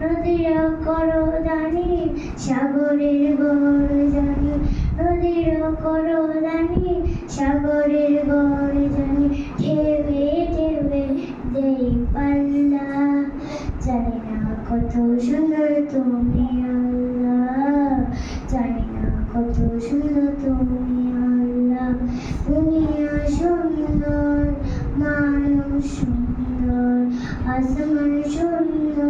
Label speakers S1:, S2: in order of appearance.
S1: নদীর করো দানি সাগরের গড় জানি নদীর করো দানি সাগরের গড় জানি ঢেবে ঢেবে দেই পাল্লা। জানি না কত সুন্দর তুমি আল্লাহ। জানি না কত সুন্দর তুমি আল্লাহ। দুনিয়া সুন্দর, মানুষ সুন্দর, আসমান সুন্দর।